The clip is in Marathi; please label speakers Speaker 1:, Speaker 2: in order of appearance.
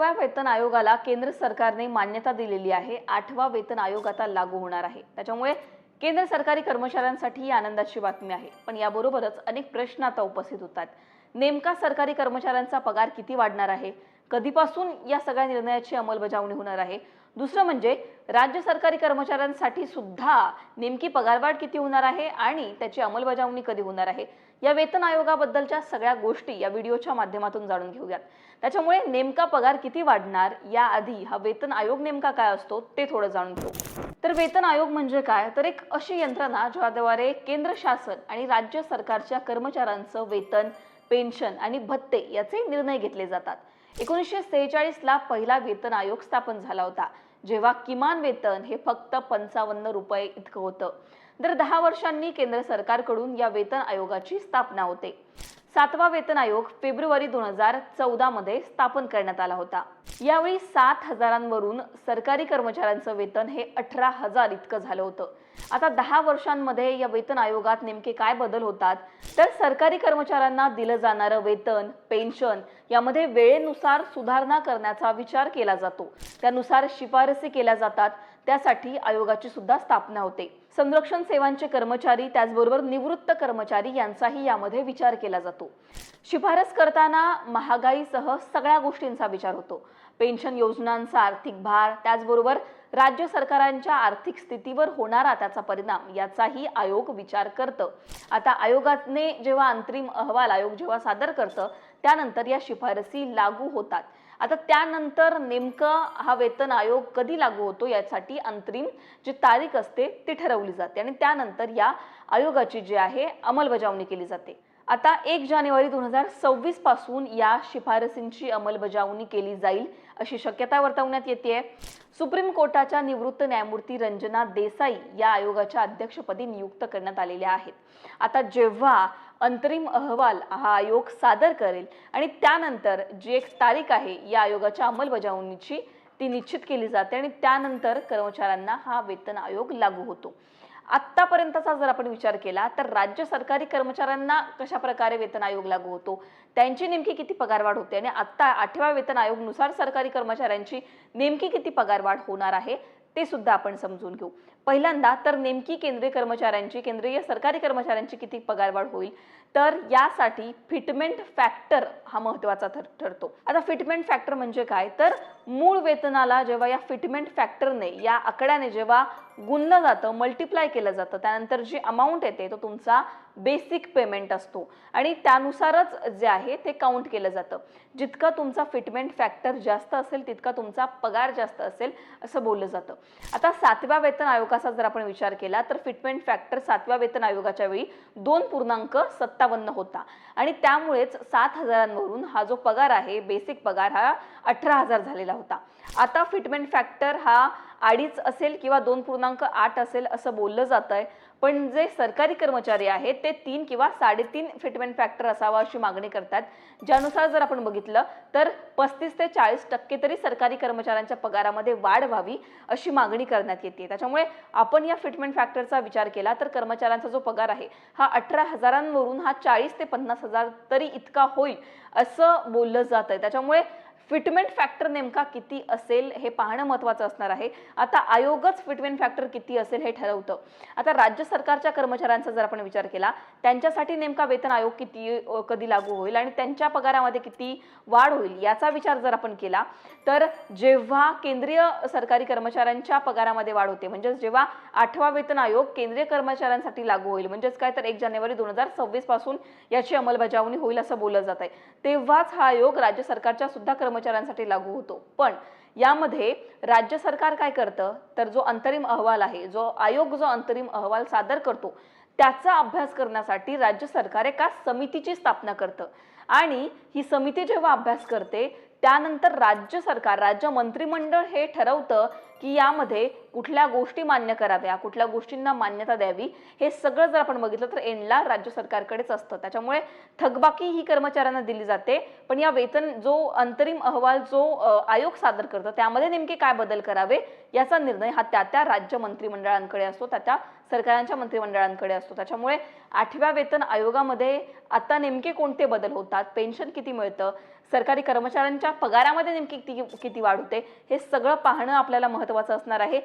Speaker 1: आठव्या वेतन आयोगाला केंद्र सरकारने मान्यता दिलेली आहे. आठवा वेतन आयोग आता लागू होणार आहे. त्याच्यामुळे केंद्र सरकारी कर्मचाऱ्यांसाठी ही आनंदाची बातमी आहे. पण याबरोबरच अनेक प्रश्न आता उपस्थित होतात. नेमका सरकारी कर्मचाऱ्यांचा पगार किती वाढणार आहे? कधीपासून या सगळ्या निर्णयाची अंमलबजावणी होणार आहे? दुसरं म्हणजे राज्य सरकारी कर्मचाऱ्यांसाठी सुद्धा नेमकी पगारवाढ किती होणार आहे आणि त्याची अंमलबजावणी कधी होणार आहे? या वेतन आयोगाबद्दलच्या सगळ्या गोष्टी या व्हिडिओच्या माध्यमातून जाणून घेऊयात. त्याच्यामुळे नेमका पगार किती वाढणार याआधी हा वेतन आयोग नेमका काय असतो ते थोडं जाणून घेऊ. तर वेतन आयोग म्हणजे काय? तर एक अशी यंत्रणा ज्याद्वारे केंद्र शासन आणि राज्य सरकारच्या कर्मचाऱ्यांचं वेतन पेन्शन आणि भत्ते याचे निर्णय घेतले जातात. एकोणीसशे सेहेचाळीसला पहिला वेतन आयोग स्थापन झाला होता. जेव्हा किमान वेतन हे फक्त पंचावन्न रुपये इतकं होतं. दर दहा वर्षांनी केंद्र सरकारकडून या वेतन आयोगाची स्थापना होते. सातवा वेतन आयोग फेब्रुवारी दोन हजार चौदा मध्ये स्थापन करण्यात आला होता. यावेळी सात हजारांवरून सरकारी कर्मचाऱ्यांचं वेतन हे अठरा हजार इतकं झालं होतं. आता दहा वर्षांमध्ये या वेतन आयोगात नेमके काय बदल होतात? तर सरकारी कर्मचाऱ्यांना दिलं जाणारं वेतन पेन्शन यामध्ये वेळेनुसार सुधारणा करण्याचा विचार केला जातो. त्यानुसार शिफारसी केल्या जातात. त्यासाठी आयोगाची सुद्धा स्थापना होते. संरक्षण सेवांचे कर्मचारी त्याचबरोबर निवृत्त कर्मचारी यांचाही यामध्ये विचार केला जातो. शिफारस करताना महागाईसह सगळ्या गोष्टींचा विचार होतो. पेन्शन योजनांचा आर्थिक भार त्याचबरोबर राज्य सरकारांच्या आर्थिक स्थितीवर होणारा त्याचा परिणाम याचाही आयोग विचार करतं. आता आयोगाने जेव्हा अंतरिम अहवाल आयोग जेव्हा सादर करतं त्यानंतर या शिफारसी लागू होतात. आता त्यानंतर नेमकं हा वेतन आयोग कधी लागू होतो यासाठी अंतरिम जी तारीख असते ती ठरवली जाते. आणि त्यानंतर या आयोगाची जी आहे अंमलबजावणी केली जाते. आता एक जानेवारी दोन हजार सव्वीसपासून या शिफारसींची अंमलबजावणी केली जाईल अशी शक्यता वर्तवण्यात येते सुप्रीम कोर्टाच्या निवृत्त न्यायमूर्ती रंजना देसाई या आयोगाच्या अध्यक्षपदी नियुक्त करण्यात आलेल्या आहेत. आता जेव्हा अंतरिम अहवाल हा आयोग सादर करेल आणि त्यानंतर जी एक तारीख आहे या आयोगाच्या अंमलबजावणीची ती निश्चित केली जाते आणि त्यानंतर कर्मचाऱ्यांना हा वेतन आयोग लागू होतो. आत्तापर्यंतचा जर आपण विचार केला तर राज्य सरकारी कर्मचाऱ्यांना कशा प्रकारे वेतन आयोग लागू होतो? त्यांची नेमकी किती पगारवाढ होते? आणि आत्ता आठव्या वेतन आयोगनुसार सरकारी कर्मचाऱ्यांची नेमकी किती पगारवाढ होणार आहे? ते सुद्धा आपण समजून घेऊ. पहिल्यांदा तर नेमकी केंद्रीय कर्मचाऱ्यांची केंद्रीय सरकारी कर्मचाऱ्यांची किती पगारवाढ होईल? तर यासाठी फिटमेंट फॅक्टर हा महत्त्वाचा ठर ठरतो. आता फिटमेंट फॅक्टर म्हणजे काय? तर मूळ वेतनाला जेव्हा या फिटमेंट फॅक्टरने या आकड्याने जेव्हा गुणलं जातं मल्टिप्लाय केलं जातं. त्यानंतर जी अमाऊंट येते तो तुमचा बेसिक पेमेंट असतो. आणि त्यानुसारच जे आहे ते काउंट केलं जातं. जितकं तुमचा फिटमेंट फॅक्टर जास्त असेल तितका तुमचा पगार जास्त असेल असं बोललं जातं. आता सातव्या वेतन आयोगाचा जर आपण विचार केला तर फिटमेंट फॅक्टर सातव्या वेतन आयोगाच्या वेळी दोन पूर्णांक सत्तावन्न होता. आणि त्यामुळेच सात हजारांवरून हा जो पगार आहे बेसिक पगार हा अठरा हजार झालेला होता. आता फिटमेंट फॅक्टर हा अडीच असेल किंवा दोन पूर्णांक आठ असेल असं बोललं जात आहे. पण जे सरकारी कर्मचारी आहेत ते तीन किंवा साडेतीन फिटमेंट फॅक्टर असावा अशी मागणी करतात. ज्यानुसार जर आपण बघितलं तर पस्तीस ते चाळीस टक्के तरी सरकारी कर्मचाऱ्यांच्या पगारामध्ये वाढ व्हावी अशी मागणी करण्यात येते. त्याच्यामुळे आपण या फिटमेंट फॅक्टरचा विचार केला तर कर्मचाऱ्यांचा जो पगार आहे हा अठरा हजारांवरून हा चाळीस ते पन्नास हजार तरी इतका होईल असं बोललं जात आहे. त्याच्यामुळे फिटमेंट फॅक्टर नेमका किती असेल हे पाहणं महत्त्वाचं असणार आहे. आता आयोगच फिटमेंट फॅक्टर किती असेल हे ठरवतं. आता राज्य सरकारच्या कर्मचाऱ्यांचा जर आपण विचार केला त्यांच्यासाठी नेमका वेतन आयोग किती कधी लागू होईल आणि त्यांच्या पगारामध्ये किती वाढ होईल याचा विचार जर आपण केला तर जेव्हा केंद्रीय सरकारी कर्मचाऱ्यांच्या पगारामध्ये वाढ होते म्हणजेच जेव्हा आठवा वेतन आयोग केंद्रीय कर्मचाऱ्यांसाठी लागू होईल म्हणजेच काय तर एक जानेवारी दोन हजार सव्वीसपासून याची अंमलबजावणी होईल असं बोललं जात आहे तेव्हाच हा आयोग राज्य सरकारच्या सुद्धा कर्मचाऱ्यांसाठी लागू होतो. पण यामध्ये राज्य सरकार काय करतं? तर जो अंतरिम अहवाल आहे जो आयोग जो अंतरिम अहवाल सादर करतो त्याचा अभ्यास करण्यासाठी राज्य सरकार एका समितीची स्थापना करतं. आणि ही समिती जेव्हा अभ्यास करते त्यानंतर राज्य सरकार राज्य मंत्रिमंडळ हे ठरवतं की यामध्ये कुठल्या गोष्टी मान्य कराव्या कुठल्या गोष्टींना मान्यता द्यावी हे सगळं जर आपण बघितलं तर एंडला राज्य सरकारकडेच असतं. त्याच्यामुळे थकबाकी ही कर्मचाऱ्यांना दिली जाते. पण या वेतन जो अंतरिम अहवाल जो आयोग सादर करतो त्यामध्ये नेमके काय बदल करावे याचा निर्णय हा त्या त्या राज्य मंत्रिमंडळांकडे असतो त्या त्या सरकारांच्या मंत्रिमंडळांकडे असतो. त्याच्यामुळे आठव्या वेतन आयोगामध्ये आता नेमके कोणते बदल होतात पेन्शन किती मिळतं सरकारी कर्मचाऱ्यांच्या पगारामध्ये नेमकी किती किती वाढ होते हे सगळं पाहणं आपल्याला महत्त्वाचं असणार आहे.